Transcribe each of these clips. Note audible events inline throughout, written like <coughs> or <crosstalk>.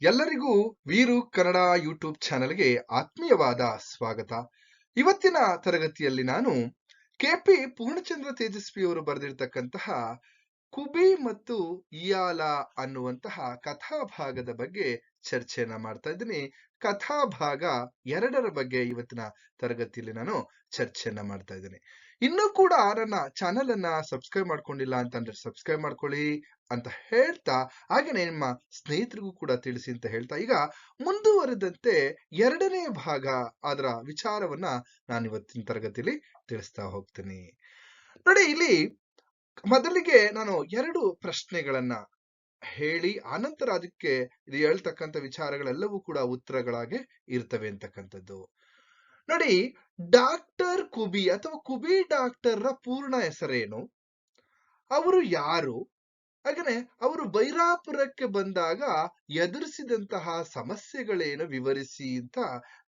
ಎಲ್ಲರಿಗೂ ವೀರು ಕನ್ನಡ ಯೂಟ್ಯೂಬ್ ಚಾನೆಲ್ಗೆ ಆತ್ಮೀಯವಾದ ಸ್ವಾಗತ. ಇವತ್ತಿನ ತರಗತಿಯಲ್ಲಿ ನಾನು ಕೆಪಿ ಪೂರ್ಣಚಂದ್ರ ತೇಜಸ್ವಿಯವರು ಬರೆದಿರ್ತಕ್ಕಂತಹ ಕುಬಿ ಮತ್ತು ಇಯಾಲ ಅನ್ನುವಂತಹ ಕಥಾಭಾಗದ ಬಗ್ಗೆ ಚರ್ಚೆಯನ್ನ ಮಾಡ್ತಾ ಇದ್ದೀನಿ. ಕಥಾಭಾಗ ಎರಡರ ಬಗ್ಗೆ ಇವತ್ತಿನ ತರಗತಿಯಲ್ಲಿ ನಾನು ಚರ್ಚೆಯನ್ನ ಮಾಡ್ತಾ ಇದ್ದೀನಿ. ಇನ್ನೂ ಕೂಡ ನನ್ನ ಚಾನೆಲ್ ಅನ್ನ ಸಬ್ಸ್ಕ್ರೈಬ್ ಮಾಡ್ಕೊಂಡಿಲ್ಲ ಅಂತಂದ್ರೆ ಸಬ್ಸ್ಕ್ರೈಬ್ ಮಾಡ್ಕೊಳ್ಳಿ ಅಂತ ಹೇಳ್ತಾ ಹಾಗೇನೆ ನಿಮ್ಮ ಸ್ನೇಹಿತರಿಗೂ ಕೂಡ ತಿಳಿಸಿ ಅಂತ ಹೇಳ್ತಾ, ಈಗ ಮುಂದುವರೆದಂತೆ ಎರಡನೇ ಭಾಗ ಅದರ ವಿಚಾರವನ್ನ ನಾನು ಇವತ್ತಿನ ತರಗತಿಯಲ್ಲಿ ತಿಳಿಸ್ತಾ ಹೋಗ್ತೀನಿ. ನೋಡಿ, ಇಲ್ಲಿ ಮೊದಲಿಗೆ ನಾನು ಎರಡು ಪ್ರಶ್ನೆಗಳನ್ನ ಹೇಳಿ, ಆನಂತರ ಅದಕ್ಕೆ ಇದು ಹೇಳ್ತಕ್ಕಂಥ ವಿಚಾರಗಳೆಲ್ಲವೂ ಕೂಡ ಉತ್ತರಗಳಾಗೆ ಇರ್ತವೆ ಅಂತಕ್ಕಂಥದ್ದು. ನೋಡಿ, ಡಾಕ್ಟರ್ ಕುಬಿ ಅಥವಾ ಕುಬಿ ಡಾಕ್ಟರ್ ಪೂರ್ಣ ಹೆಸರೇನು? ಅವರು ಯಾರು? ಹಾಗನೆ ಅವರು ಬೈರಾಪುರಕ್ಕೆ ಬಂದಾಗ ಎದುರಿಸಿದಂತಹ ಸಮಸ್ಯೆಗಳೇನು ವಿವರಿಸಿ ಅಂತ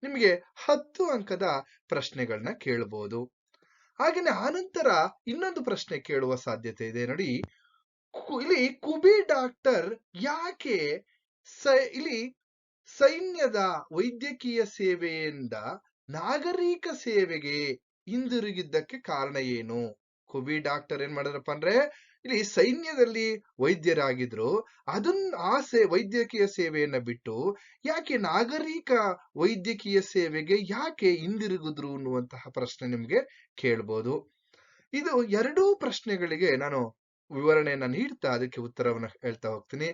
ನಿಮಗೆ ಹತ್ತು ಅಂಕದ ಪ್ರಶ್ನೆಗಳನ್ನ ಕೇಳಬಹುದು ಹಾಗೇನೆ ಆನಂತರ ಇನ್ನೊಂದು ಪ್ರಶ್ನೆ ಕೇಳುವ ಸಾಧ್ಯತೆ ಇದೆ ನೋಡಿ. ಇಲ್ಲಿ ಕುಬಿ ಡಾಕ್ಟರ್ ಯಾಕೆ ಇಲ್ಲಿ ಸೈನ್ಯದ ವೈದ್ಯಕೀಯ ಸೇವೆಯಿಂದ ನಾಗರಿಕ ಸೇವೆಗೆ ಹಿಂದಿರುಗಿದ್ದಕ್ಕೆ ಕಾರಣ ಏನು? ಕುಬಿ ಡಾಕ್ಟರ್ ಏನ್ ಮಾಡಿದ್ರಪ್ಪ ಅಂದ್ರೆ ಇಲ್ಲಿ ಸೈನ್ಯದಲ್ಲಿ ವೈದ್ಯರಾಗಿದ್ರು. ಅದನ್ನ ಆ ಸೇ, ವೈದ್ಯಕೀಯ ಸೇವೆಯನ್ನ ಬಿಟ್ಟು ಯಾಕೆ ನಾಗರಿಕ ವೈದ್ಯಕೀಯ ಸೇವೆಗೆ ಯಾಕೆ ಹಿಂದಿರುಗಿದ್ರು ಅನ್ನುವಂತಹ ಪ್ರಶ್ನೆ ನಿಮ್ಗೆ ಕೇಳ್ಬೋದು. ಇದು ಎರಡೂ ಪ್ರಶ್ನೆಗಳಿಗೆ ನಾನು ವಿವರಣೆಯನ್ನ ನೀಡ್ತಾ ಅದಕ್ಕೆ ಉತ್ತರವನ್ನ ಹೇಳ್ತಾ ಹೋಗ್ತೀನಿ.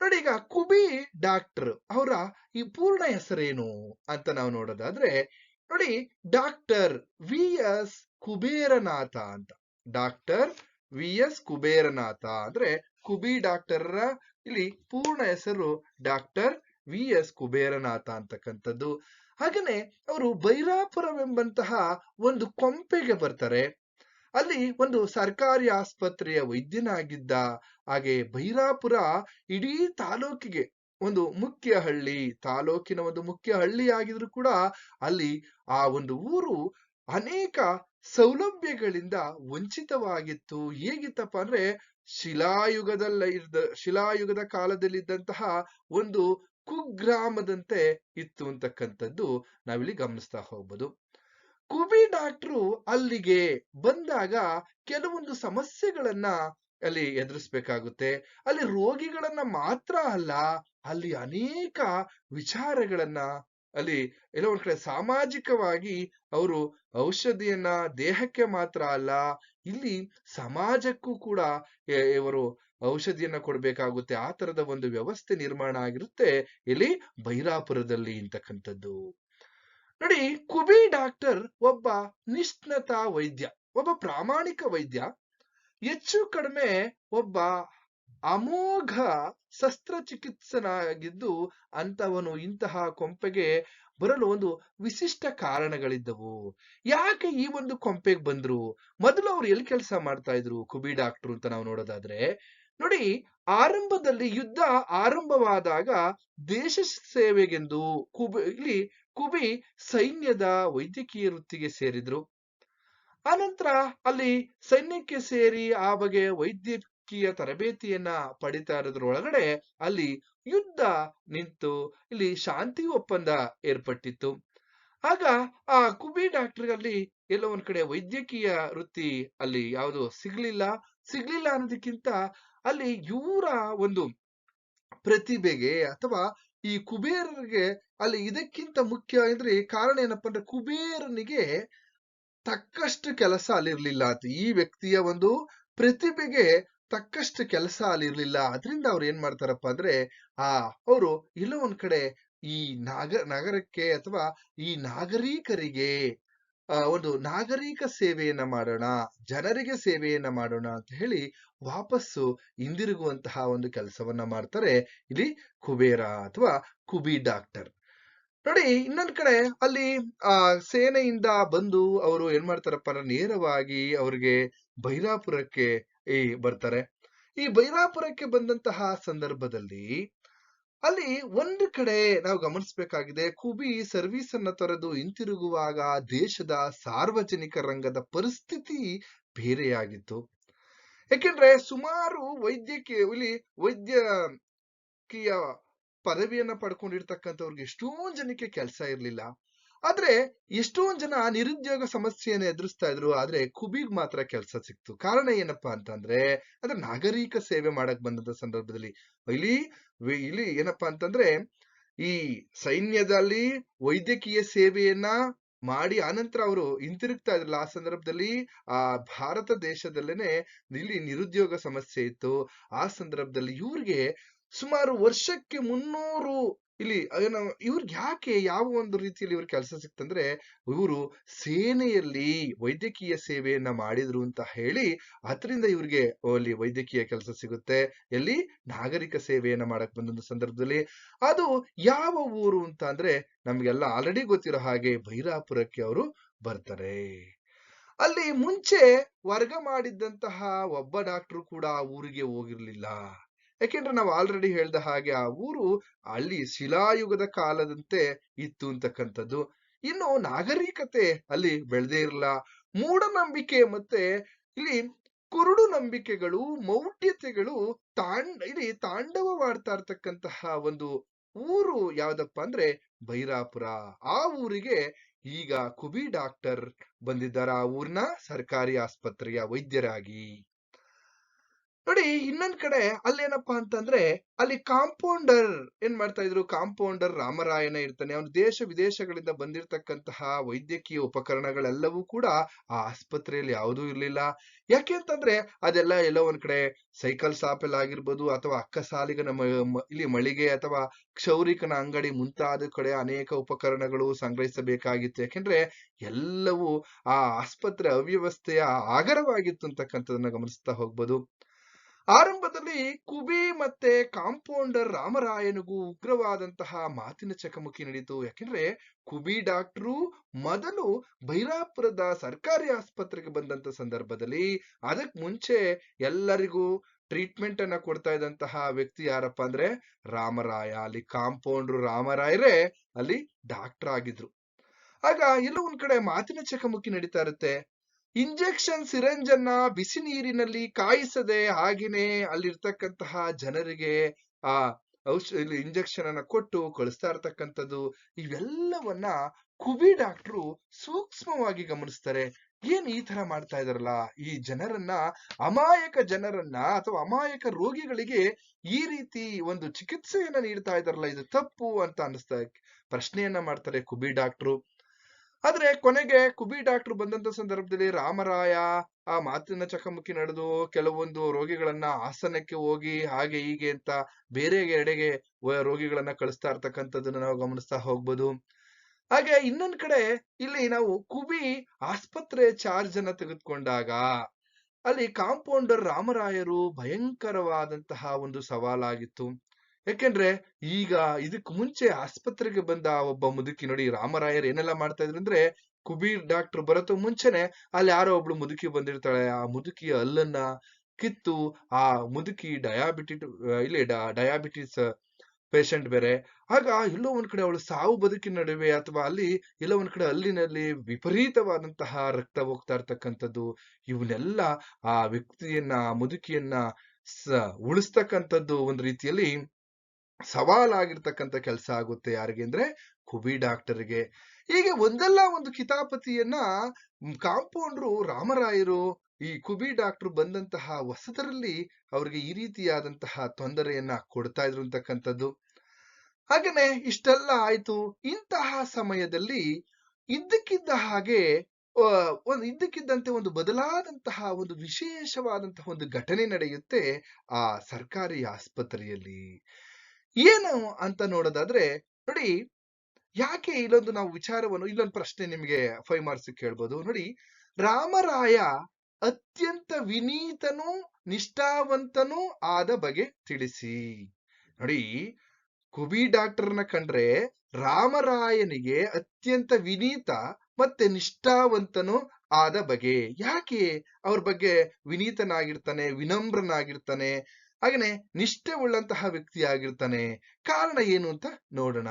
ನೋಡಿ ಈಗ ಕುಬಿ ಡಾಕ್ಟರ್ ಅವರ ಈ ಪೂರ್ಣ ಹೆಸರೇನು ಅಂತ ನಾವು ನೋಡೋದಾದ್ರೆ, ನೋಡಿ ಡಾಕ್ಟರ್ ವಿ ಎಸ್ ಕುಬೇರನಾಥ ಅಂತ. ಡಾಕ್ಟರ್ ವಿ ಎಸ್ ಕುಬೇರನಾಥ ಅಂದ್ರೆ ಕುಬಿ ಡಾಕ್ಟರ್ ಇಲ್ಲಿ ಪೂರ್ಣ ಹೆಸರು ಡಾಕ್ಟರ್ ವಿ ಎಸ್ ಕುಬೇರನಾಥ ಅಂತಕ್ಕಂಥದ್ದು. ಹಾಗೇನೇ ಅವರು ಬೈರಾಪುರವೆಂಬಂತಹ ಒಂದು ಕೊಂಪೆಗೆ ಬರ್ತಾರೆ. ಅಲ್ಲಿ ಒಂದು ಸರ್ಕಾರಿ ಆಸ್ಪತ್ರೆಯ ವೈದ್ಯನಾಗಿದ್ದ ಹಾಗೆ ಬೈರಾಪುರ ಇಡೀ ತಾಲೂಕಿಗೆ ಒಂದು ಮುಖ್ಯ ಹಳ್ಳಿ, ತಾಲೂಕಿನ ಒಂದು ಮುಖ್ಯ ಹಳ್ಳಿ ಆಗಿದ್ರು ಕೂಡ ಅಲ್ಲಿ ಆ ಒಂದು ಊರು ಅನೇಕ ಸೌಲಭ್ಯಗಳಿಂದ ವಂಚಿತವಾಗಿತ್ತು. ಹೇಗಿತ್ತಪ್ಪ ಅಂದ್ರೆ ಶಿಲಾಯುಗದಲ್ಲ ಇದ್ದ ಶಿಲಾಯುಗದ ಕಾಲದಲ್ಲಿದ್ದಂತಹ ಒಂದು ಕುಗ್ರಾಮದಂತೆ ಇತ್ತು ಅಂತಕ್ಕಂಥದ್ದು ನಾವಿಲ್ಲಿ ಗಮನಿಸ್ತಾ ಹೋಗ್ಬೋದು. ಕುಬಿ ಡಾಕ್ಟ್ರು ಅಲ್ಲಿಗೆ ಬಂದಾಗ ಕೆಲವೊಂದು ಸಮಸ್ಯೆಗಳನ್ನ ಅಲ್ಲಿ ಎದುರಿಸ್ಬೇಕಾಗುತ್ತೆ. ಅಲ್ಲಿ ರೋಗಿಗಳನ್ನ ಮಾತ್ರ ಅಲ್ಲ, ಅಲ್ಲಿ ಅನೇಕ ವಿಚಾರಗಳನ್ನ ಅಲ್ಲಿ ಎಲ್ಲೋ ಒಂದ್ ಕಡೆ ಸಾಮಾಜಿಕವಾಗಿ ಅವರು ಔಷಧಿಯನ್ನ ದೇಹಕ್ಕೆ ಮಾತ್ರ ಅಲ್ಲ, ಇಲ್ಲಿ ಸಮಾಜಕ್ಕೂ ಕೂಡ ಇವರು ಔಷಧಿಯನ್ನ ಕೊಡ್ಬೇಕಾಗುತ್ತೆ. ಆ ತರದ ಒಂದು ವ್ಯವಸ್ಥೆ ನಿರ್ಮಾಣ ಆಗಿರುತ್ತೆ ಇಲ್ಲಿ ಬೈರಾಪುರದಲ್ಲಿ ಅಂತಕ್ಕಂಥದ್ದು ನೋಡಿ, ಕುಬಿ ಡಾಕ್ಟರ್ ಒಬ್ಬ ನಿಷ್ಣತಾ ವೈದ್ಯ, ಒಬ್ಬ ಪ್ರಾಮಾಣಿಕ ವೈದ್ಯ, ಹೆಚ್ಚು ಕಡಿಮೆ ಒಬ್ಬ ಅಮೋಘ ಶಸ್ತ್ರಚಿಕಿತ್ಸನಾಗಿದ್ದು ಅಂತವನು ಇಂತಹ ಕೊಂಪೆಗೆ ಬರಲು ಒಂದು ವಿಶಿಷ್ಟ ಕಾರಣಗಳಿದ್ದವು. ಯಾಕೆ ಈ ಒಂದು ಕೊಂಪೆಗೆ ಬಂದ್ರು? ಮೊದಲು ಅವ್ರು ಎಲ್ಲಿ ಕೆಲಸ ಮಾಡ್ತಾ ಇದ್ರು? ಕುಬಿ ಡಾಕ್ಟರ್ ಅಂತ ನಾವು ನೋಡೋದಾದ್ರೆ, ನೋಡಿ ಆರಂಭದಲ್ಲಿ ಯುದ್ಧ ಆರಂಭವಾದಾಗ ದೇಶ ಸೇವೆಗೆಂದು ಕುಬಿ, ಇಲ್ಲಿ ಕುಬಿ ಸೈನ್ಯದ ವೈದ್ಯಕೀಯ ವೃತ್ತಿಗೆ ಸೇರಿದ್ರು. ಆನಂತರ ಅಲ್ಲಿ ಸೈನ್ಯಕ್ಕೆ ಸೇರಿ ಆ ಬಗೆಯ ವೈದ್ಯಕೀಯ ತರಬೇತಿಯನ್ನ ಪಡಿತಾ ಇರೋದ್ರೊಳಗಡೆ ಅಲ್ಲಿ ಯುದ್ಧ ನಿಂತು ಇಲ್ಲಿ ಶಾಂತಿ ಒಪ್ಪಂದ ಏರ್ಪಟ್ಟಿತ್ತು. ಆಗ ಆ ಕುಬಿ ಡಾಕ್ಟರ್ ಅಲ್ಲಿ ಎಲ್ಲೋ ಒಂದ್ ಕಡೆ ವೈದ್ಯಕೀಯ ವೃತ್ತಿ ಅಲ್ಲಿ ಯಾವುದು ಸಿಗ್ಲಿಲ್ಲ. ಸಿಗ್ಲಿಲ್ಲ ಅನ್ನೋದಕ್ಕಿಂತ ಅಲ್ಲಿ ಇವರ ಒಂದು ಪ್ರತಿಭೆಗೆ ಅಥವಾ ಈ ಕುಬೇರರಿಗೆ ಅಲ್ಲಿ ಇದಕ್ಕಿಂತ ಮುಖ್ಯ ಅಂದ್ರೆ ಕಾರಣ ಏನಪ್ಪಾ ಅಂದ್ರೆ ಕುಬೇರನಿಗೆ ತಕ್ಕಷ್ಟು ಕೆಲಸ ಅಲ್ಲಿರ್ಲಿಲ್ಲ ಅಂತ. ಈ ವ್ಯಕ್ತಿಯ ಒಂದು ಪ್ರತಿಭೆಗೆ ತಕ್ಕಷ್ಟು ಕೆಲಸ ಅಲ್ಲಿರ್ಲಿಲ್ಲ ಅದರಿಂದ ಅವ್ರು ಏನ್ ಮಾಡ್ತಾರಪ್ಪ ಅಂದ್ರೆ, ಆ, ಅವರು ಎಲ್ಲೋ ಒಂದ್ ಕಡೆ ಈ ನಾಗ, ನಗರಕ್ಕೆ ಅಥವಾ ಈ ನಾಗರಿಕರಿಗೆ ಒಂದು ನಾಗರಿಕ ಸೇವೆಯನ್ನ ಮಾಡೋಣ, ಜನರಿಗೆ ಸೇವೆಯನ್ನ ಮಾಡೋಣ ಅಂತ ಹೇಳಿ ವಾಪಸ್ಸು ಹಿಂದಿರುಗುವಂತಹ ಒಂದು ಕೆಲಸವನ್ನ ಮಾಡ್ತಾರೆ ಇಲ್ಲಿ ಕುಬೇರ ಅಥವಾ ಕುಬಿ ಡಾಕ್ಟರ್. ನೋಡಿ, ಇನ್ನೊಂದ್ ಕಡೆ ಅಲ್ಲಿ, ಆ, ಸೇನೆಯಿಂದ ಬಂದು ಅವರು ಏನ್ ಮಾಡ್ತಾರಪ್ಪ ನೇರವಾಗಿ ಅವ್ರಿಗೆ ಬೈರಾಪುರಕ್ಕೆ ಈ ಬರ್ತಾರೆ. ಈ ಬೈರಾಪುರಕ್ಕೆ ಬಂದಂತಹ ಸಂದರ್ಭದಲ್ಲಿ ಅಲ್ಲಿ ಒಂದು ಕಡೆ ನಾವು ಗಮನಿಸಬೇಕಾಗಿದೆ, ಕುಬಿ ಸರ್ವಿಸ್ ಅನ್ನ ತೊರೆದು ಹಿಂತಿರುಗುವಾಗ ದೇಶದ ಸಾರ್ವಜನಿಕ ರಂಗದ ಪರಿಸ್ಥಿತಿ ಬೇರೆಯಾಗಿತ್ತು. ಯಾಕೆಂದ್ರೆ ಸುಮಾರು ವೈದ್ಯಕೀಯ, ಇಲ್ಲಿ ವೈದ್ಯಕೀಯ ಪದವಿಯನ್ನ ಪಡ್ಕೊಂಡಿರ್ತಕ್ಕಂಥವ್ರಿಗೆ ಎಷ್ಟೋ ಜನಕ್ಕೆ ಕೆಲಸ ಇರ್ಲಿಲ್ಲ. ಆದ್ರೆ ಎಷ್ಟೊಂದ್ ಜನ ನಿರುದ್ಯೋಗ ಸಮಸ್ಯೆಯನ್ನು ಎದುರಿಸ್ತಾ ಇದ್ರು, ಆದ್ರೆ ಕುಬಿಗ್ ಮಾತ್ರ ಕೆಲಸ ಸಿಕ್ತು. ಕಾರಣ ಏನಪ್ಪಾ ಅಂತಂದ್ರೆ ಅಂದ್ರೆ ನಾಗರಿಕ ಸೇವೆ ಮಾಡಕ್ ಬಂದಂತ ಸಂದರ್ಭದಲ್ಲಿ. ಇಲ್ಲಿ ಇಲ್ಲಿ ಏನಪ್ಪಾ ಅಂತಂದ್ರೆ, ಈ ಸೈನ್ಯದಲ್ಲಿ ವೈದ್ಯಕೀಯ ಸೇವೆಯನ್ನ ಮಾಡಿ ಆನಂತರ ಅವರು ಹಿಂತಿರುಗ್ತಾ ಇದ್ರಲ್ಲ ಆ ಸಂದರ್ಭದಲ್ಲಿ, ಆ ಭಾರತ ದೇಶದಲ್ಲೇನೆ ಇಲ್ಲಿ ನಿರುದ್ಯೋಗ ಸಮಸ್ಯೆ ಇತ್ತು. ಆ ಸಂದರ್ಭದಲ್ಲಿ ಇವ್ರಿಗೆ ಸುಮಾರು ವರ್ಷಕ್ಕೆ ಮುನ್ನೂರು ಇಲ್ಲಿ ಇವ್ರಿಗೆ ಯಾಕೆ ಯಾವ ಒಂದು ರೀತಿಯಲ್ಲಿ ಇವ್ರ ಕೆಲಸ ಸಿಕ್ತಂದ್ರೆ, ಇವರು ಸೇನೆಯಲ್ಲಿ ವೈದ್ಯಕೀಯ ಸೇವೆಯನ್ನ ಮಾಡಿದ್ರು ಅಂತ ಹೇಳಿ ಅದರಿಂದ ಇವ್ರಿಗೆ ಅಲ್ಲಿ ವೈದ್ಯಕೀಯ ಕೆಲಸ ಸಿಗುತ್ತೆ. ಎಲ್ಲಿ? ನಾಗರಿಕ ಸೇವೆಯನ್ನ ಮಾಡಕ್ ಬಂದಂತ ಸಂದರ್ಭದಲ್ಲಿ. ಅದು ಯಾವ ಊರು ಅಂತ ಅಂದ್ರೆ ನಮ್ಗೆಲ್ಲ ಆಲ್ರೆಡಿ ಗೊತ್ತಿರೋ ಹಾಗೆ ಭೈರಾಪುರಕ್ಕೆ ಅವರು ಬರ್ತಾರೆ. ಅಲ್ಲಿ ಮುಂಚೆ ವರ್ಗ ಮಾಡಿದ್ದಂತಹ ಒಬ್ಬ ಡಾಕ್ಟರ್ ಕೂಡ ಆ ಊರಿಗೆ ಹೋಗಿರ್ಲಿಲ್ಲ. ಯಾಕೆಂದ್ರೆ ನಾವು ಆಲ್ರೆಡಿ ಹೇಳ್ದ ಹಾಗೆ ಆ ಊರು ಅಲ್ಲಿ ಶಿಲಾಯುಗದ ಕಾಲದಂತೆ ಇತ್ತು ಅಂತಕ್ಕಂಥದ್ದು. ಇನ್ನು ನಾಗರಿಕತೆ ಅಲ್ಲಿ ಬೆಳೆದೇ ಇರಲ್ಲ. ಮೂಢನಂಬಿಕೆ ಮತ್ತೆ ಇಲ್ಲಿ ಕುರುಡು ನಂಬಿಕೆಗಳು, ಮೌಢ್ಯತೆಗಳು ತಾಂಡ್, ಇಲ್ಲಿ ತಾಂಡವವಾಡ್ತಾ ಇರ್ತಕ್ಕಂತಹ ಒಂದು ಊರು ಯಾವ್ದಪ್ಪ ಅಂದ್ರೆ ಬೈರಾಪುರ. ಆ ಊರಿಗೆ ಈಗ ಕುಬಿ ಡಾಕ್ಟರ್ ಬಂದಿದ್ದಾರೆ. ಆ ಊರಿನ ಸರ್ಕಾರಿ ಆಸ್ಪತ್ರೆಯ ವೈದ್ಯರಾಗಿ. ನೋಡಿ ಇನ್ನೊಂದ್ ಕಡೆ ಅಲ್ಲೇನಪ್ಪಾ ಅಂತಂದ್ರೆ ಅಲ್ಲಿ ಕಾಂಪೌಂಡರ್ ಏನ್ ಮಾಡ್ತಾ ಇದ್ರು? ಕಾಂಪೌಂಡರ್ ರಾಮರಾಯನ ಇರ್ತಾನೆ. ಅವನು ದೇಶ ವಿದೇಶಗಳಿಂದ ಬಂದಿರತಕ್ಕಂತಹ ವೈದ್ಯಕೀಯ ಉಪಕರಣಗಳೆಲ್ಲವೂ ಕೂಡ ಆ ಆಸ್ಪತ್ರೆಯಲ್ಲಿ ಯಾವುದೂ ಇರಲಿಲ್ಲ. ಯಾಕೆ ಅಂತಂದ್ರೆ ಅದೆಲ್ಲ ಎಲ್ಲೋ ಒಂದ್ ಕಡೆ ಸೈಕಲ್ ಶಾಪಲ್ ಆಗಿರ್ಬೋದು ಅಥವಾ ಅಕ್ಕ ಸಾಲಿಗನ ಇಲ್ಲಿ ಮಳಿಗೆ ಅಥವಾ ಕ್ಷೌರಿಕನ ಅಂಗಡಿ ಮುಂತಾದ ಕಡೆ ಅನೇಕ ಉಪಕರಣಗಳು ಸಂಗ್ರಹಿಸಬೇಕಾಗಿತ್ತು. ಯಾಕೆಂದ್ರೆ ಎಲ್ಲವೂ ಆ ಆಸ್ಪತ್ರೆ ಅವ್ಯವಸ್ಥೆಯ ಆಗರವಾಗಿತ್ತು ಅಂತಕ್ಕಂಥದನ್ನ ಗಮನಿಸ್ತಾ ಹೋಗ್ಬೋದು. ಆರಂಭದಲ್ಲಿ ಕುಬಿ ಮತ್ತೆ ಕಾಂಪೌಂಡರ್ ರಾಮರಾಯನಿಗೂ ಉಗ್ರವಾದಂತಹ ಮಾತಿನ ಚಕಮಕಿ ನಡೆಯಿತು ಯಾಕೆಂದ್ರೆ ಕುಬಿ ಡಾಕ್ಟ್ರು ಮೊದಲು ಬೈರಾಪುರದ ಸರ್ಕಾರಿ ಆಸ್ಪತ್ರೆಗೆ ಬಂದಂತ ಸಂದರ್ಭದಲ್ಲಿ ಅದಕ್ಕೆ ಮುಂಚೆ ಎಲ್ಲರಿಗೂ ಟ್ರೀಟ್ಮೆಂಟ್ ಅನ್ನ ಕೊಡ್ತಾ ಇದ್ದಂತಹ ವ್ಯಕ್ತಿ ಯಾರಪ್ಪ ಅಂದ್ರೆ ರಾಮರಾಯ. ಅಲ್ಲಿ ಕಾಂಪೌಂಡ್ರು ರಾಮರಾಯರೇ ಅಲ್ಲಿ ಡಾಕ್ಟರ್ ಆಗಿದ್ರು ಆಗ ಎಲ್ಲ ಒಂದ್ ಕಡೆ ಮಾತಿನ ಚಕಮಕಿ ನಡೀತಾ ಇರುತ್ತೆ. ಇಂಜೆಕ್ಷನ್ ಸಿರಂಜ್ ಅನ್ನ ಬಿಸಿ ನೀರಿನಲ್ಲಿ ಕಾಯಿಸದೆ ಹಾಗೇನೆ ಅಲ್ಲಿರ್ತಕ್ಕಂತಹ ಜನರಿಗೆ ಆ ಔಷಧ ಇಂಜೆಕ್ಷನ್ ಅನ್ನ ಕೊಟ್ಟು ಕಳಿಸ್ತಾ ಇರ್ತಕ್ಕಂಥದ್ದು, ಇವೆಲ್ಲವನ್ನ ಕುಬಿ ಡಾಕ್ಟ್ರು ಸೂಕ್ಷ್ಮವಾಗಿ ಗಮನಿಸ್ತಾರೆ. ಏನ್ ಈ ತರ ಮಾಡ್ತಾ ಇದಾರಲ್ಲ ಈ ಜನರನ್ನ, ಅಮಾಯಕ ಜನರನ್ನ ಅಥವಾ ಅಮಾಯಕ ರೋಗಿಗಳಿಗೆ ಈ ರೀತಿ ಒಂದು ಚಿಕಿತ್ಸೆಯನ್ನ ನೀಡ್ತಾ ಇದಾರಲ್ಲ ಇದು ತಪ್ಪು ಅಂತ ಅನಿಸ್ತಾ ಪ್ರಶ್ನೆಯನ್ನ ಮಾಡ್ತಾರೆ ಕುಬಿ ಡಾಕ್ಟ್ರು ಆದ್ರೆ ಕೊನೆಗೆ ಕುಬಿ ಡಾಕ್ಟರ್ ಬಂದಂತ ಸಂದರ್ಭದಲ್ಲಿ ರಾಮರಾಯ ಆ ಮಾತಿನ ಚಕಮಕಿ ನಡೆದು ಕೆಲವೊಂದು ರೋಗಿಗಳನ್ನ ಆಸನಕ್ಕೆ ಹೋಗಿ ಹಾಗೆ ಹೀಗೆ ಅಂತ ಬೇರೆ ಎಡೆಗೆ ರೋಗಿಗಳನ್ನ ಕಳಿಸ್ತಾ ಇರ್ತಕ್ಕಂಥದ್ದನ್ನ ನಾವು ಗಮನಿಸ್ತಾ ಹೋಗ್ಬೋದು. ಹಾಗೆ ಇನ್ನೊಂದ್ ಕಡೆ ಇಲ್ಲಿ ನಾವು ಕುಬಿ ಆಸ್ಪತ್ರೆ ಚಾರ್ಜ್ ಅನ್ನ ತೆಗೆದುಕೊಂಡಾಗ ಅಲ್ಲಿ ಕಾಂಪೌಂಡರ್ ರಾಮರಾಯರು ಭಯಂಕರವಾದಂತಹ ಒಂದು ಸವಾಲಾಗಿತ್ತು. ಯಾಕೆಂದ್ರೆ ಈಗ ಇದಕ್ ಮುಂಚೆ ಆಸ್ಪತ್ರೆಗೆ ಬಂದ ಒಬ್ಬ ಮುದುಕಿ ನೋಡಿ ರಾಮರಾಯರ್ ಏನೆಲ್ಲ ಮಾಡ್ತಾ ಇದ್ರು ಅಂದ್ರೆ ಕುಬೀರ್ ಡಾಕ್ಟರ್ ಬರತ್ತೋ ಮುಂಚೆನೆ ಅಲ್ಲಿ ಯಾರೋ ಒಬ್ಳು ಮುದುಕಿ ಬಂದಿರ್ತಾಳೆ. ಆ ಮುದುಕಿಯ ಅಲ್ಲನ್ನ ಕಿತ್ತು ಆ ಮುದುಕಿ ಡಯಾಬಿಟಿಟ್ ಇಲ್ಲಿ ಡಯಾಬಿಟಿಸ್ ಪೇಷಂಟ್ ಬೇರೆ. ಆಗ ಎಲ್ಲೋ ಒಂದ್ ಕಡೆ ಅವಳು ಸಾವು ಬದುಕಿನ ನಡುವೆ ಅಥವಾ ಅಲ್ಲಿ ಎಲ್ಲೋ ಒಂದ್ ಕಡೆ ಅಲ್ಲಿನಲ್ಲಿ ವಿಪರೀತವಾದಂತಹ ರಕ್ತ ಹೋಗ್ತಾ ಇರ್ತಕ್ಕಂಥದ್ದು. ಇವನ್ನೆಲ್ಲ ಆ ವ್ಯಕ್ತಿಯನ್ನ, ಮುದುಕಿಯನ್ನ ಸ ಉಳಿಸ್ತಕ್ಕಂಥದ್ದು ಒಂದ್ ರೀತಿಯಲ್ಲಿ ಸವಾಲಾಗಿರ್ತಕ್ಕಂಥ ಕೆಲಸ ಆಗುತ್ತೆ ಯಾರಿಗೆ ಅಂದ್ರೆ ಕುಬಿ ಡಾಕ್ಟರ್ಗೆ. ಹೀಗೆ ಒಂದಲ್ಲ ಒಂದು ಕಿತಾಪತಿಯನ್ನ ಕಾಂಪೌಂಡ್ರು ರಾಮರಾಯರು, ಈ ಕುಬಿ ಡಾಕ್ಟರ್ ಬಂದಂತಹ ಹೊಸದರಲ್ಲಿ ಅವ್ರಿಗೆ ಈ ರೀತಿಯಾದಂತಹ ತೊಂದರೆಯನ್ನ ಕೊಡ್ತಾ ಇದ್ರು ಅಂತಕ್ಕಂಥದ್ದು. ಹಾಗೇನೆ ಇಷ್ಟೆಲ್ಲ ಆಯ್ತು. ಇಂತಹ ಸಮಯದಲ್ಲಿ ಇದ್ದಕ್ಕಿದ್ದ ಹಾಗೆ ಒಂದು ಇದ್ದಕ್ಕಿದ್ದಂತೆ ಒಂದು ಬದಲಾದಂತಹ ಒಂದು ವಿಶೇಷವಾದಂತಹ ಒಂದು ಘಟನೆ ನಡೆಯುತ್ತೆ ಆ ಸರ್ಕಾರಿ ಆಸ್ಪತ್ರೆಯಲ್ಲಿ. ಏನು ಅಂತ ನೋಡೋದಾದ್ರೆ, ನೋಡಿ, ಯಾಕೆ ಇಲ್ಲೊಂದು ನಾವು ವಿಚಾರವನ್ನು, ಇಲ್ಲೊಂದು ಪ್ರಶ್ನೆ ನಿಮಗೆ ಫೈವ್ ಮಾರ್ಕ್ಸ್ ಕೇಳ್ಬೋದು. ನೋಡಿ, ರಾಮರಾಯ ಅತ್ಯಂತ ವಿನೀತನೂ, ನಿಷ್ಠಾವಂತನೂ ಆದ ಬಗೆ ತಿಳಿಸಿ. ನೋಡಿ ಕುಬಿ ಡಾಕ್ಟರ್ನ ಕಂಡ್ರೆ ರಾಮರಾಯನಿಗೆ ಅತ್ಯಂತ ವಿನೀತ ಮತ್ತೆ ನಿಷ್ಠಾವಂತನು ಆದ ಬಗೆ ಯಾಕೆ? ಅವ್ರ ಬಗ್ಗೆ ವಿನೀತನಾಗಿರ್ತಾನೆ, ವಿನಮ್ರನಾಗಿರ್ತಾನೆ ಹಾಗೇನೆ ನಿಷ್ಠೆ ಉಳ್ಳಂತಹ ವ್ಯಕ್ತಿ ಆಗಿರ್ತಾನೆ. ಕಾರಣ ಏನು ಅಂತ ನೋಡೋಣ.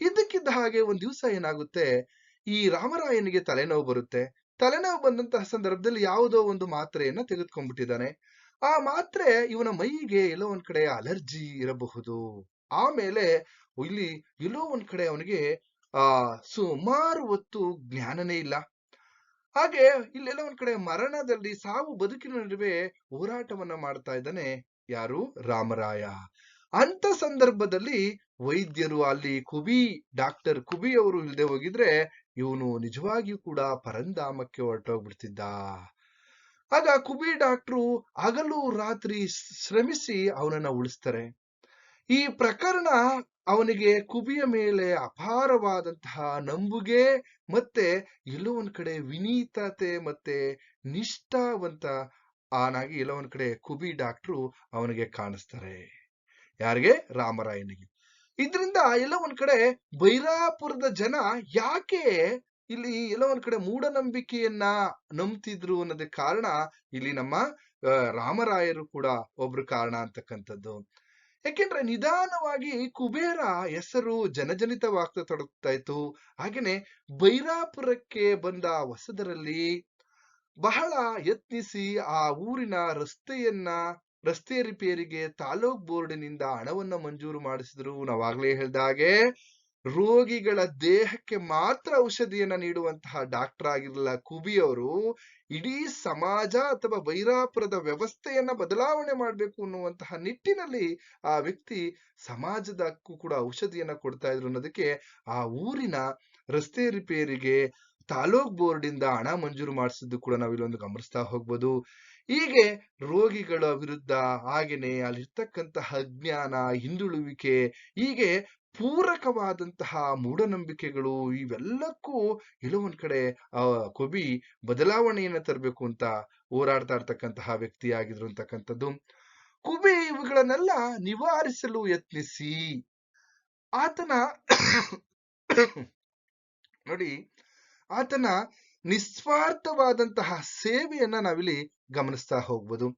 ಇದ್ದಕ್ಕಿದ್ದ ಹಾಗೆ ಒಂದ್ ದಿವಸ ಏನಾಗುತ್ತೆ? ಈ ರಾಮರಾಯನಿಗೆ ತಲೆನೋವು ಬರುತ್ತೆ. ತಲೆನೋವು ಬಂದಂತಹ ಸಂದರ್ಭದಲ್ಲಿ ಯಾವುದೋ ಒಂದು ಮಾತ್ರೆಯನ್ನ ತೆಗೆದುಕೊಂಡ್ಬಿಟ್ಟಿದ್ದಾನೆ. ಆ ಮಾತ್ರೆ ಇವನ ಮೈಗೆ ಎಲ್ಲೋ ಒಂದ್ ಕಡೆ ಅಲರ್ಜಿ ಇರಬಹುದು. ಆಮೇಲೆ ಇಲ್ಲಿ ಎಲ್ಲೋ ಒಂದ್ ಕಡೆ ಅವನಿಗೆ, ಆ, ಸುಮಾರು ಹೊತ್ತು ಜ್ಞಾನನೇ ಇಲ್ಲ. ಹಾಗೆ ಇಲ್ಲೆಲ್ಲ ಒಂದ್ ಕಡೆ ಮರಣದಲ್ಲಿ ಸಾವು ಬದುಕಿನ ನಡುವೆ ಹೋರಾಟವನ್ನ ಮಾಡ್ತಾ ಇದ್ದಾನೆ. ಯಾರು? ರಾಮರಾಯ. ಅಂತ ಸಂದರ್ಭದಲ್ಲಿ ವೈದ್ಯರು ಅಲ್ಲಿ ಕುಬಿ, ಡಾಕ್ಟರ್ ಕುಬಿ ಅವರು ಇಲ್ಲದೆ ಹೋಗಿದ್ರೆ ಇವನು ನಿಜವಾಗಿಯೂ ಕೂಡ ಪರಂಧಾಮಕ್ಕೆ ಹೊರಟೋಗ್ಬಿಡ್ತಿದ್ದ. ಆಗ ಕುಬಿ ಡಾಕ್ಟ್ರು ಹಗಲು ರಾತ್ರಿ ಶ್ರಮಿಸಿ ಅವನನ್ನ ಉಳಿಸ್ತಾರೆ. ಈ ಪ್ರಕರಣ ಅವನಿಗೆ ಕುಬಿಯ ಮೇಲೆ ಅಪಾರವಾದಂತಹ ನಂಬುಗೆ ಮತ್ತೆ ಎಲ್ಲೋ ಒಂದ್ ಕಡೆ ವಿನೀತತೆ ಮತ್ತೆ ನಿಷ್ಠಾವಂತ ಆನಾಗಿ ಎಲ್ಲೋ ಒಂದ್ ಕಡೆ ಕುಬಿ ಡಾಕ್ಟ್ರು ಅವನಿಗೆ ಕಾಣಿಸ್ತಾರೆ. ಯಾರಿಗೆ? ರಾಮರಾಯನಿಗೆ. ಇದ್ರಿಂದ ಎಲ್ಲ ಒಂದ್ ಕಡೆ ಬೈರಾಪುರದ ಜನ ಯಾಕೆ ಇಲ್ಲಿ ಎಲ್ಲ ಒಂದ್ ಕಡೆ ಮೂಢನಂಬಿಕೆಯನ್ನ ನಂಬ್ತಿದ್ರು ಅನ್ನೋದಕ್ಕೆ ಕಾರಣ ಇಲ್ಲಿ ನಮ್ಮ ರಾಮರಾಯರು ಕೂಡ ಒಬ್ರು ಕಾರಣ ಅಂತಕ್ಕಂಥದ್ದು. ಯಾಕೆಂದ್ರೆ ನಿಧಾನವಾಗಿ ಕುಬೇರ ಹೆಸರು ಜನಜನಿತವಾಗ್ತಾ ತೊಡಗ್ತಾ ಇತ್ತು. ಹಾಗೇನೆ ಬೈರಾಪುರಕ್ಕೆ ಬಂದ ಹೊಸದರಲ್ಲಿ ಬಹಳ ಯತ್ನಿಸಿ ಆ ಊರಿನ ರಸ್ತೆಯನ್ನ, ರಸ್ತೆ ರಿಪೇರಿಗೆ ತಾಲೂಕ್ ಬೋರ್ಡಿನಿಂದ ಹಣವನ್ನ ಮಂಜೂರು ಮಾಡಿಸಿದ್ರು. ನಾವಾಗ್ಲೇ ಹೇಳ್ದ ಹಾಗೆ, ರೋಗಿಗಳ ದೇಹಕ್ಕೆ ಮಾತ್ರ ಔಷಧಿಯನ್ನ ನೀಡುವಂತಹ ಡಾಕ್ಟರ್ ಆಗಿರಲಿಲ್ಲ. ಕುಬಿಯವರು ಇಡೀ ಸಮಾಜ ಅಥವಾ ಬೈರಾಪುರದ ವ್ಯವಸ್ಥೆಯನ್ನ ಬದಲಾವಣೆ ಮಾಡಬೇಕು ಅನ್ನುವಂತಹ ನಿಟ್ಟಿನಲ್ಲಿ ಆ ವ್ಯಕ್ತಿ ಸಮಾಜದಕ್ಕೂ ಕೂಡ ಔಷಧಿಯನ್ನ ಕೊಡ್ತಾ ಇದ್ರು ಅನ್ನೋದಕ್ಕೆ ಆ ಊರಿನ ರಸ್ತೆ ರಿಪೇರಿಗೆ ತಾಲೂಕ್ ಬೋರ್ಡ್ ಇಂದ ಹಣ ಮಂಜೂರು ಮಾಡಿಸಿದ್ದು ಕೂಡ ನಾವಿಲ್ಲೊಂದು ಗಮನಿಸ್ತಾ ಹೋಗ್ಬೋದು. ಹೀಗೆ ರೋಗಿಗಳ ವಿರುದ್ಧ ಹಾಗೇನೆ ಅಲ್ಲಿರ್ತಕ್ಕಂತಹ ಜ್ಞಾನ ಹಿಂದುಳುವಿಕೆ, ಹೀಗೆ ಪೂರಕವಾದಂತಹ ಮೂಢನಂಬಿಕೆಗಳು ಇವೆಲ್ಲಕ್ಕೂ ಎಲ್ಲೋ ಒಂದ್ ಕಡೆ ಕೊಬಿ ಬದಲಾವಣೆಯನ್ನ ತರಬೇಕು ಅಂತ ಹೋರಾಡ್ತಾ ಇರ್ತಕ್ಕಂತಹ ವ್ಯಕ್ತಿ ಆಗಿದ್ರು ಅಂತಕ್ಕಂಥದ್ದು. ಕುಬಿ ಇವುಗಳನ್ನೆಲ್ಲ ನಿವಾರಿಸಲು ಯತ್ನಿಸಿ. ಆತನ, <coughs> ನೋಡಿ ಆತನ ನಿಸ್ವಾರ್ಥವಾದಂತಹ ಸೇವೆಯನ್ನ ನಾವಿಲ್ಲಿ ಗಮನಿಸ್ತಾ ಹೋಗ್ಬೋದು.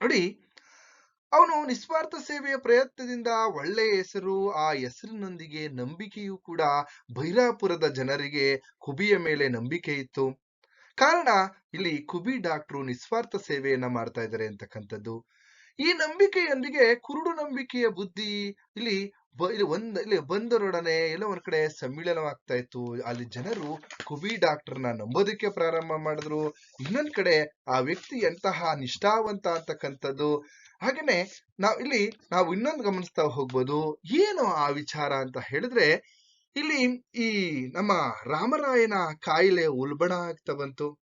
ನೋಡಿ, ಅವನು ನಿಸ್ವಾರ್ಥ ಸೇವೆಯ ಪ್ರಯತ್ನದಿಂದ ಒಳ್ಳೆಯ ಹೆಸರು, ಆ ಹೆಸರಿನೊಂದಿಗೆ ನಂಬಿಕೆಯೂ ಕೂಡ ಬೈರಾಪುರದ ಜನರಿಗೆ ಕುಬಿಯ ಮೇಲೆ ನಂಬಿಕೆ ಇತ್ತು. ಕಾರಣ, ಇಲ್ಲಿ ಕುಬಿ ಡಾಕ್ಟ್ರು ನಿಸ್ವಾರ್ಥ ಸೇವೆಯನ್ನ ಮಾಡ್ತಾ ಇದ್ದಾರೆ ಅಂತಕ್ಕಂಥದ್ದು. ಈ ನಂಬಿಕೆಯೊಂದಿಗೆ ಕುರುಡು ನಂಬಿಕೆಯ ಬುದ್ಧಿ ಇಲ್ಲಿ ಬ- ಇಲ್ಲಿ ಒಂದ್, ಇಲ್ಲಿ ಬಂದರೊಡನೆ ಎಲ್ಲ ಒಂದ್ ಕಡೆ ಸಮ್ಮಿಳನವಾಗ್ತಾ ಇತ್ತು. ಅಲ್ಲಿ ಜನರು ಕುಬಿ ಡಾಕ್ಟರ್ನ ನಂಬೋದಕ್ಕೆ ಪ್ರಾರಂಭ ಮಾಡಿದ್ರು. ಇನ್ನೊಂದ್ ಕಡೆ ಆ ವ್ಯಕ್ತಿ ಎಂತಹ ನಿಷ್ಠಾವಂತ ಅಂತಕ್ಕಂಥದ್ದು. ಹಾಗೇನೆ ನಾವ್ ಇಲ್ಲಿ, ನಾವು ಇನ್ನೊಂದು ಗಮನಿಸ್ತಾ ಹೋಗ್ಬೋದು. ಏನು ಆ ವಿಚಾರ ಅಂತ ಹೇಳಿದ್ರೆ, ಇಲ್ಲಿ ಈ ನಮ್ಮ ರಾಮರಾಯನ ಕಾಯಿಲೆ ಉಲ್ಬಣ ಆಗ್ತಾ ಬಂತು.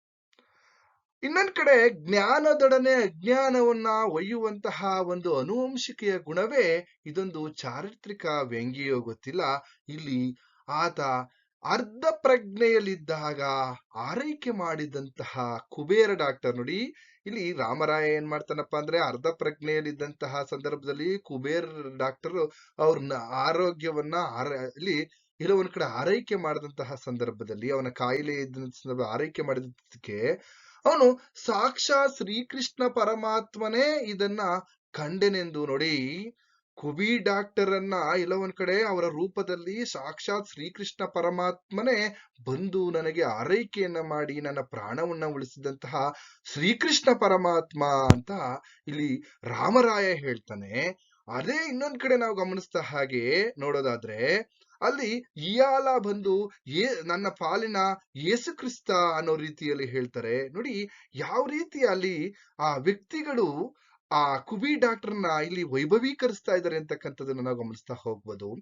ಇನ್ನೊಂದ್ ಕಡೆ ಜ್ಞಾನದೊಡನೆ ಅಜ್ಞಾನವನ್ನ ಒಯ್ಯುವಂತಹ ಒಂದು ಅನುವಂಶಿಕೆಯ ಗುಣವೇ ಇದೊಂದು ಚಾರಿತ್ರಿಕ ವ್ಯಂಗ್ಯೋ ಗೊತ್ತಿಲ್ಲ. ಇಲ್ಲಿ ಆತ ಅರ್ಧ ಪ್ರಜ್ಞೆಯಲ್ಲಿದ್ದಾಗ ಆರೈಕೆ ಮಾಡಿದಂತಹ ಕುಬೇರ ಡಾಕ್ಟರ್ ನೋಡಿ. ಇಲ್ಲಿ ರಾಮರಾಯ ಏನ್ ಮಾಡ್ತಾನಪ್ಪ ಅಂದ್ರೆ ಅರ್ಧ ಪ್ರಜ್ಞೆಯಲ್ಲಿದ್ದಂತಹ ಸಂದರ್ಭದಲ್ಲಿ ಕುಬೇರ ಡಾಕ್ಟರ್ ಅವ್ರನ್ನ ಆರೋಗ್ಯವನ್ನ ಆರ, ಇಲ್ಲಿ ಎಲ್ಲೋ ಒಂದ್ ಕಡೆ ಆರೈಕೆ ಮಾಡಿದಂತಹ ಸಂದರ್ಭದಲ್ಲಿ ಅವನ ಕಾಯಿಲೆ ಇದ್ದ ಸಂದರ್ಭ ಆರೈಕೆ ಮಾಡಿದ್ದಕ್ಕೆ ಅವನು ಸಾಕ್ಷಾತ್ ಶ್ರೀಕೃಷ್ಣ ಪರಮಾತ್ಮನೇ ಇದನ್ನ ಕಂಡೆನೆಂದು ನೋಡಿ ಕುಬಿ ಡಾಕ್ಟರ್ ಅನ್ನ ಎಲ್ಲ ಒಂದ್ ಕಡೆ ಅವರ ರೂಪದಲ್ಲಿ ಸಾಕ್ಷಾತ್ ಶ್ರೀಕೃಷ್ಣ ಪರಮಾತ್ಮನೇ ಬಂದು ನನಗೆ ಆರೈಕೆಯನ್ನ ಮಾಡಿ ನನ್ನ ಪ್ರಾಣವನ್ನ ಉಳಿಸಿದಂತಹ ಶ್ರೀಕೃಷ್ಣ ಪರಮಾತ್ಮ ಅಂತ ಇಲ್ಲಿ ರಾಮರಾಯ ಹೇಳ್ತಾನೆ. ಅದೇ ಇನ್ನೊಂದ್ ಕಡೆ ನಾವು ಗಮನಿಸ್ತಾ ಹಾಗೆ ನೋಡೋದಾದ್ರೆ ಅಲ್ಲಿ ಇಯಾಲ ಬಂದು ಏ ನನ್ನ ಪಾಲಿನ ಯೇಸು ಕ್ರಿಸ್ತ ಅನ್ನೋ ರೀತಿಯಲ್ಲಿ ಹೇಳ್ತಾರೆ. ನೋಡಿ, ಯಾವ ರೀತಿ ಅಲ್ಲಿ ಆ ವ್ಯಕ್ತಿಗಳು ಆ ಕುಬಿ ಡಾಕ್ಟರ್ನ ಇಲ್ಲಿ ವೈಭವೀಕರಿಸ್ತಾ ಇದ್ದಾರೆ ಅಂತಕ್ಕಂಥದ್ದನ್ನ ನಾವು ಗಮನಿಸ್ತಾ ಹೋಗ್ಬೋದು.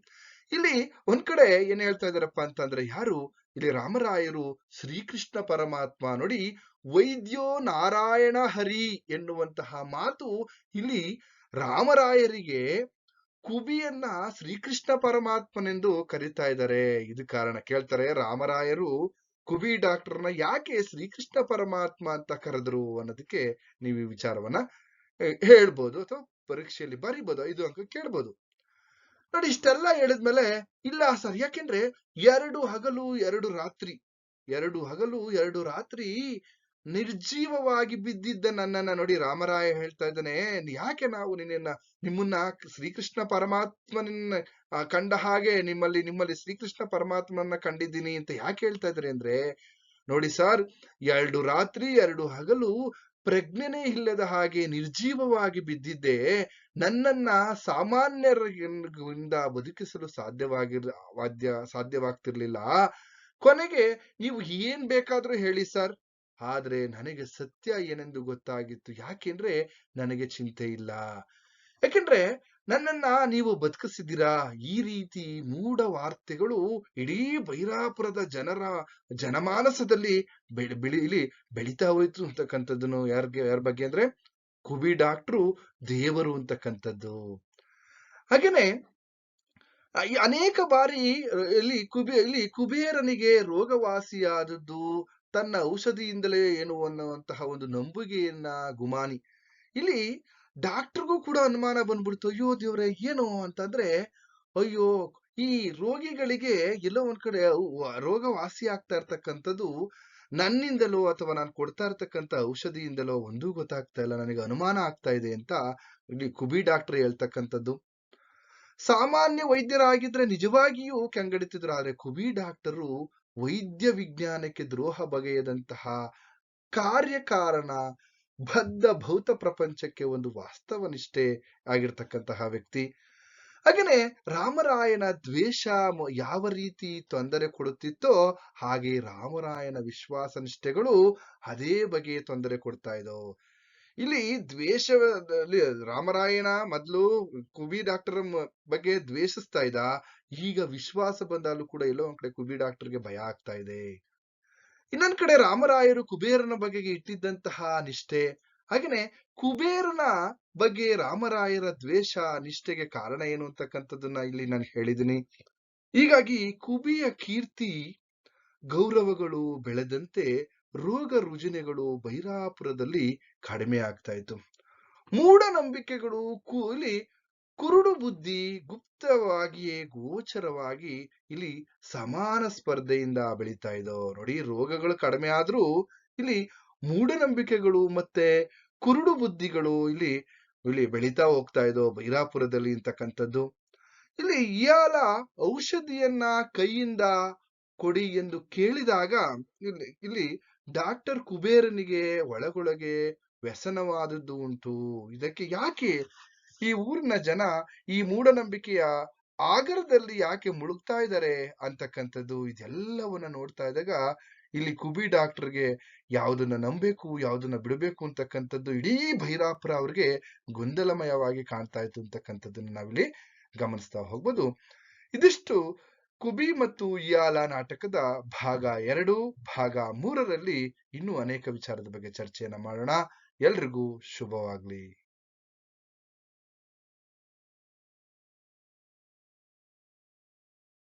ಇಲ್ಲಿ ಒಂದ್ ಕಡೆ ಏನ್ ಹೇಳ್ತಾ ಇದಾರಪ್ಪ ಅಂತಂದ್ರೆ, ಯಾರು? ಇಲ್ಲಿ ರಾಮರಾಯರು ಶ್ರೀಕೃಷ್ಣ ಪರಮಾತ್ಮ. ನೋಡಿ, ವೈದ್ಯೋ ನಾರಾಯಣ ಹರಿ ಎನ್ನುವಂತಹ ಮಾತು ಇಲ್ಲಿ ರಾಮರಾಯರಿಗೆ ಕುಬಿಯನ್ನ ಶ್ರೀಕೃಷ್ಣ ಪರಮಾತ್ಮನೆಂದು ಕರೀತಾ ಇದ್ದಾರೆ. ಇದು ಕಾರಣ ಕೇಳ್ತಾರೆ, ರಾಮರಾಯರು ಕುಬಿ ಡಾಕ್ಟರ್ನ ಯಾಕೆ ಶ್ರೀಕೃಷ್ಣ ಪರಮಾತ್ಮ ಅಂತ ಕರೆದ್ರು ಅನ್ನೋದಕ್ಕೆ ನೀವು ಈ ವಿಚಾರವನ್ನ ಹೇಳ್ಬೋದು ಅಥವಾ ಪರೀಕ್ಷೆಯಲ್ಲಿ ಬರಿಬೋದು, ಐದು ಅಂಕ ಕೇಳ್ಬೋದು. ನೋಡಿ, ಇಷ್ಟೆಲ್ಲ ಹೇಳಿದ್ಮೇಲೆ, ಇಲ್ಲ ಸರ್, ಯಾಕೆಂದ್ರೆ ಎರಡು ಹಗಲು, ಎರಡು ರಾತ್ರಿ, ಎರಡು ಹಗಲು, ಎರಡು ರಾತ್ರಿ ನಿರ್ಜೀವವಾಗಿ ಬಿದ್ದಿದ್ದ ನನ್ನನ್ನ ನೋಡಿ ರಾಮರಾಯ ಹೇಳ್ತಾ ಇದ್ದಾನೆ ಯಾಕೆ ನಾವು ನಿನ್ನ ನಿಮ್ಮನ್ನ ಶ್ರೀಕೃಷ್ಣ ಪರಮಾತ್ಮನನ್ನ ಕಂಡ ಹಾಗೆ ನಿಮ್ಮಲ್ಲಿ ನಿಮ್ಮಲ್ಲಿ ಶ್ರೀಕೃಷ್ಣ ಪರಮಾತ್ಮನ ಕಂಡಿದ್ದೀನಿ ಅಂತ ಯಾಕೆ ಹೇಳ್ತಾ ಇದ್ದಾರೆ ಅಂದ್ರೆ, ನೋಡಿ ಸರ್, ಎರಡು ರಾತ್ರಿ, ಎರಡು ಹಗಲು ಪ್ರಜ್ಞೆನೇ ಇಲ್ಲದ ಹಾಗೆ ನಿರ್ಜೀವವಾಗಿ ಬಿದ್ದಿದ್ದೆ ನನ್ನನ್ನ ಸಾಮಾನ್ಯರಿಂದ ಬದುಕಿಸಲು ಸಾಧ್ಯವಾಗಿರ್, ವಾದ್ಯ, ಸಾಧ್ಯವಾಗ್ತಿರ್ಲಿಲ್ಲ. ಕೊನೆಗೆ ನೀವು ಏನ್ ಬೇಕಾದ್ರೂ ಹೇಳಿ ಸರ್. ಆದ್ರೆ ನನಗೆ ಸತ್ಯ ಏನೆಂದು ಗೊತ್ತಾಗಿತ್ತು. ಯಾಕೆಂದ್ರೆ ನನಗೆ ಚಿಂತೆ ಇಲ್ಲ. ಯಾಕೆಂದ್ರೆ ನನ್ನನ್ನ ನೀವು ಬದುಕಿಸಿದ್ದೀರಾ? ಈ ರೀತಿ ಮೂಢ ವಾರ್ತೆಗಳು ಇಡೀ ಬೈರಾಪುರದ ಜನರ ಜನಮಾನಸದಲ್ಲಿ ಬೆಳಿ ಬೆಳಿ ಬೆಳೀತಾ ಹೋಯ್ತು ಅಂತಕ್ಕಂಥದ್ದನ್ನು ಯಾರ್ಗೆ, ಯಾರ ಬಗ್ಗೆ ಅಂದ್ರೆ ಕುಬಿ ಡಾಕ್ಟ್ರು ದೇವರು ಅಂತಕ್ಕಂಥದ್ದು. ಹಾಗೇನೆ ಅನೇಕ ಬಾರಿ ಇಲ್ಲಿ ಕುಬೇ, ಇಲ್ಲಿ ಕುಬೇರನಿಗೆ ರೋಗವಾಸಿಯಾದದ್ದು ತನ್ನ ಔಷಧಿಯಿಂದಲೇ ಏನು ಅನ್ನುವಂತಹ ಒಂದು ನಂಬುಗೆಯನ್ನ ಗುಮಾನಿ. ಇಲ್ಲಿ ಡಾಕ್ಟರ್ಗೂ ಕೂಡ ಅನುಮಾನ ಬಂದ್ಬಿಡ್ತು, ಅಯ್ಯೋ ದೇವ್ರೆ, ಏನು ಅಂತಂದ್ರೆ, ಅಯ್ಯೋ, ಈ ರೋಗಿಗಳಿಗೆ ಎಲ್ಲೋ ಒಂದ್ ಕಡೆ ರೋಗ ವಾಸಿ ಆಗ್ತಾ ಇರ್ತಕ್ಕಂಥದ್ದು ನನ್ನಿಂದಲೋ ಅಥವಾ ನಾನು ಕೊಡ್ತಾ ಇರ್ತಕ್ಕಂಥ ಔಷಧಿಯಿಂದಲೋ ಒಂದೂ ಗೊತ್ತಾಗ್ತಾ ಇಲ್ಲ, ನನಗೆ ಅನುಮಾನ ಆಗ್ತಾ ಇದೆ ಅಂತ ಇಲ್ಲಿ ಕುಬಿ ಡಾಕ್ಟರ್ ಹೇಳ್ತಕ್ಕಂಥದ್ದು. ಸಾಮಾನ್ಯ ವೈದ್ಯರಾಗಿದ್ರೆ ನಿಜವಾಗಿಯೂ ಕೆಂಗಡಿತಿದ್ರು, ಆದ್ರೆ ಕುಬಿ ಡಾಕ್ಟರು ವೈದ್ಯ ವಿಜ್ಞಾನಕ್ಕೆ ದ್ರೋಹ ಬಗೆಯದಂತಹ ಕಾರ್ಯಕಾರಣ ಬದ್ಧ ಭೌತ ಪ್ರಪಂಚಕ್ಕೆ ಒಂದು ವಾಸ್ತವ ನಿಷ್ಠೆ ಆಗಿರ್ತಕ್ಕಂತಹ ವ್ಯಕ್ತಿ. ಹಾಗೇನೆ ರಾಮರಾಯನ ದ್ವೇಷ ಯಾವ ರೀತಿ ತೊಂದರೆ ಕೊಡುತ್ತಿತ್ತೋ ಹಾಗೆ ರಾಮರಾಯನ ವಿಶ್ವಾಸ ನಿಷ್ಠೆಗಳು ಅದೇ ಬಗೆಯ ತೊಂದರೆ ಕೊಡ್ತಾ ಇದ್ದವು. ಇಲ್ಲಿ ದ್ವೇಷದಲ್ಲಿ ರಾಮರಾಯಣ ಮೊದ್ಲು ಕುಬಿ ಡಾಕ್ಟರ್ ಬಗ್ಗೆ ದ್ವೇಷಿಸ್ತಾ ಇದ್ದ, ಈಗ ವಿಶ್ವಾಸ ಬಂದಾಗಲೂ ಕೂಡ ಎಲ್ಲೋ ಒಂದ್ ಕಡೆ ಕುಬಿ ಡಾಕ್ಟರ್ಗೆ ಭಯ ಆಗ್ತಾ ಇದೆ. ಇನ್ನೊಂದ್ ಕಡೆ ರಾಮರಾಯರು ಕುಬೇರನ ಬಗೆಗೆ ಇಟ್ಟಿದ್ದಂತಹ ನಿಷ್ಠೆ, ಹಾಗೇನೆ ಕುಬೇರನ ಬಗ್ಗೆ ರಾಮರಾಯರ ದ್ವೇಷ, ನಿಷ್ಠೆಗೆ ಕಾರಣ ಏನು ಅಂತಕ್ಕಂಥದ್ದನ್ನ ಇಲ್ಲಿ ನಾನು ಹೇಳಿದಿನಿ ಹೀಗಾಗಿ ಕುಬಿಯ ಕೀರ್ತಿ ಗೌರವಗಳು ಬೆಳೆದಂತೆ ರೋಗ ರುಜಿನಗಳು ಬೈರಾಪುರದಲ್ಲಿ ಕಡಿಮೆ ಆಗ್ತಾ ಇತ್ತು. ಮೂಢನಂಬಿಕೆಗಳು ಕೂಲಿ ಕುರುಡು ಬುದ್ಧಿ ಗುಪ್ತವಾಗಿಯೇ ಗೋಚರವಾಗಿ ಇಲ್ಲಿ ಸಮಾನ ಸ್ಪರ್ಧೆಯಿಂದ ಬೆಳೀತಾ ಇದ್ದವು ನೋಡಿ ರೋಗಗಳು ಕಡಿಮೆ ಆದ್ರೂ ಇಲ್ಲಿ ಮೂಢನಂಬಿಕೆಗಳು ಮತ್ತೆ ಕುರುಡು ಬುದ್ಧಿಗಳು ಇಲ್ಲಿ ಇಲ್ಲಿ ಬೆಳೀತಾ ಹೋಗ್ತಾ ಇದ್ದೋ ಬೈರಾಪುರದಲ್ಲಿ ಅಂತಕ್ಕಂಥದ್ದು. ಇಲ್ಲಿ ಇಯಾಲ ಔಷಧಿಯನ್ನ ಕೈಯಿಂದ ಕೊಡಿ ಎಂದು ಕೇಳಿದಾಗ ಇಲ್ಲಿ ಇಲ್ಲಿ ಡಾಕ್ಟರ್ ಕುಬೇರನಿಗೆ ಒಳಗೊಳಗೆ ವ್ಯಸನವಾದದ್ದು ಉಂಟು. ಇದಕ್ಕೆ ಯಾಕೆ? ಈ ಊರಿನ ಜನ ಈ ಮೂಢನಂಬಿಕೆಯ ಆಗರದಲ್ಲಿ ಯಾಕೆ ಮುಳುಗ್ತಾ ಇದ್ದಾರೆ ಅಂತಕ್ಕಂಥದ್ದು ಇದೆಲ್ಲವನ್ನ ನೋಡ್ತಾ ಇದ್ದಾಗ ಇಲ್ಲಿ ಕುಬಿ ಡಾಕ್ಟರ್ಗೆ ಯಾವ್ದನ್ನ ನಂಬಬೇಕು, ಯಾವ್ದನ್ನ ಬಿಡಬೇಕು ಅಂತಕ್ಕಂಥದ್ದು ಇಡೀ ಭೈರಾಪುರ ಅವ್ರಿಗೆ ಗೊಂದಲಮಯವಾಗಿ ಕಾಣ್ತಾ ಇತ್ತು ಅಂತಕ್ಕಂಥದ್ದನ್ನ ನಾವಿಲ್ಲಿ ಗಮನಿಸ್ತಾ ಹೋಗ್ಬೋದು. ಇದಿಷ್ಟು ಕುಬಿ ಮತ್ತು ಇಯಾಲ ನಾಟಕದ ಭಾಗ ಎರಡು, ಭಾಗ ಮೂರರಲ್ಲಿ ಇನ್ನೂ ಅನೇಕ ವಿಚಾರದ ಬಗ್ಗೆ ಚರ್ಚೆಯನ್ನು ಮಾಡೋಣ. ಎಲ್ರಿಗೂ ಶುಭವಾಗ್ಲಿ.